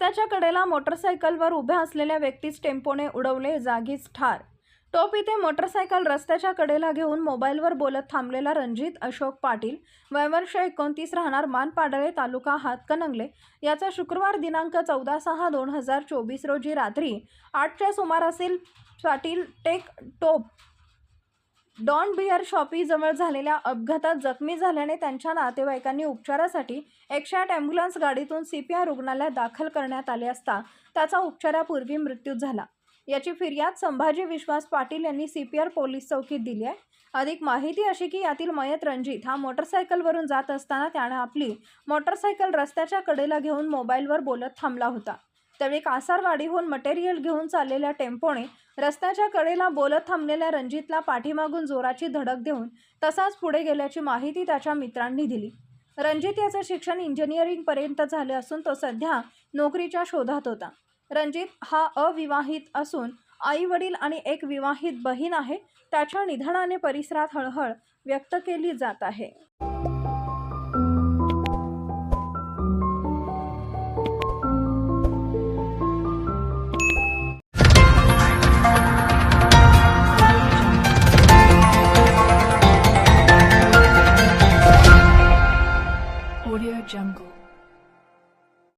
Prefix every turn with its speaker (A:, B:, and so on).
A: रस्त्याच्या कडेला मोटरसायकलवर उभ्या असलेल्या व्यक्तीस टेम्पोने उडवले जागीच ठार. टोप इथे मोटरसायकल रस्त्याच्या कडेला घेऊन मोबाईलवर बोलत थांबलेला रणजित अशोक पाटील वयवर्ष एकोणतीस राहणार मानपाडळे तालुका हातकणंगले. याचा शुक्रवार दिनांक चौदा सहा दोन हजार चोवीस रोजी रात्री आठच्या सुमारासील पाटील टेक टोप डॉन बिअर शॉपीजवळ झालेल्या अपघातात जखमी झाल्याने त्यांच्या नातेवाईकांनी उपचारासाठी एकशे आठ ॲम्ब्युलन्स गाडीतून सी पी आर रुग्णालयात दाखल करण्यात आले असता त्याचा उपचारापूर्वी मृत्यू झाला. याची फिर्याद संभाजी विश्वास पाटील यांनी सी पी आर पोलीस चौकीत दिली आहे. अधिक माहिती अशी की यातील मयत रणजित हा मोटरसायकलवरून जात असताना त्यानं आपली मोटरसायकल रस्त्याच्या कडेला घेऊन मोबाईलवर बोलत थांबला होता. त्यावेळी कासारवाडीहून मटेरियल घेऊन चाललेल्या टेम्पोने रस्त्याच्या कडेला बोलत थांबलेल्या रणजितला पाठीमागून जोराची धडक देऊन तसाच पुढे गेल्याची माहिती त्याच्या मित्रांनी दिली. रणजित याचं शिक्षण इंजिनिअरिंगपर्यंत झाले असून तो सध्या नोकरीच्या शोधात होता. रणजित हा अविवाहित असून आई वडील आणि एक विवाहित बहीण आहे त्याच्या निधनाने परिसरात हळहळ व्यक्त केली जात आहे.
B: Audio Jungle.